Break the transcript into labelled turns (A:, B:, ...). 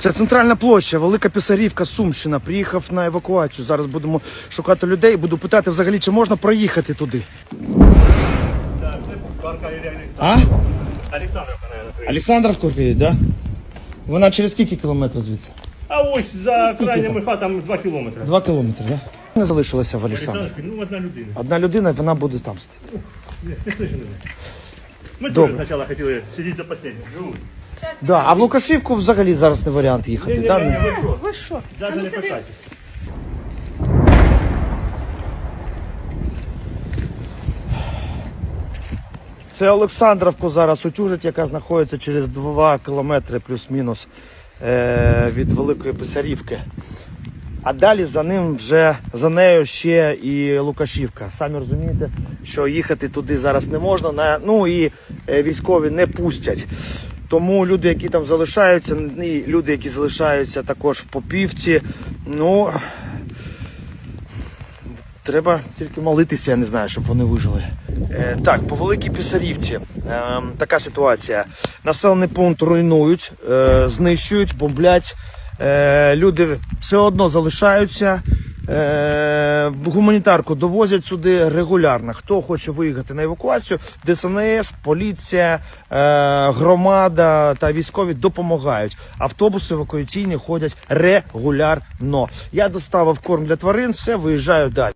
A: Це центральна площа, Велика Писарівка, Сумщина. Приїхав на евакуацію. Зараз будемо шукати людей. Буду питати взагалі, чи можна проїхати туди. А?
B: Олександровка, наверное.
A: Олександровку їде, да? Вона через скільки кілометрів звідси?
B: А ось за крайніми хатами 2 кілометри.
A: Два кілометри, да? Не залишилося в.
B: Олександровки, ну одна людина.
A: Одна людина, вона буде там сидіти.
B: Ні, Це точно не. Ми
A: Добре.
B: теж спочатку хотіли сидіти до останнього. Живуть.
A: Да, а в Лукашівку взагалі зараз не варіант їхати.
B: ні,
A: да?
B: ні, ви що?
C: Ви що?
B: Навіть
C: ну
B: не питайтесь.
A: Це Олександровку зараз утюжить, яка знаходиться через 2 кілометри плюс-мінус е, від Великої Писарівки. А далі за ним вже за нею ще і Лукашівка. Самі розумієте, що їхати туди зараз не можна. Ну і е, військові не пустять. Тому люди, які там залишаються, і люди, які залишаються також в Попівці, ну Треба тільки молитися, я не знаю, щоб вони вижили. Е, так, по Великій Писарівці е, така ситуація. Населений пункт руйнують, е, знищують, бомблять. Е, люди все одно залишаються. Е, гуманітарку довозять сюди регулярно. Хто хоче виїхати на евакуацію, ДСНС, поліція, е, громада та військові допомагають. Автобуси евакуаційні ходять регулярно. Я доставив корм для тварин, все виїжджаю далі.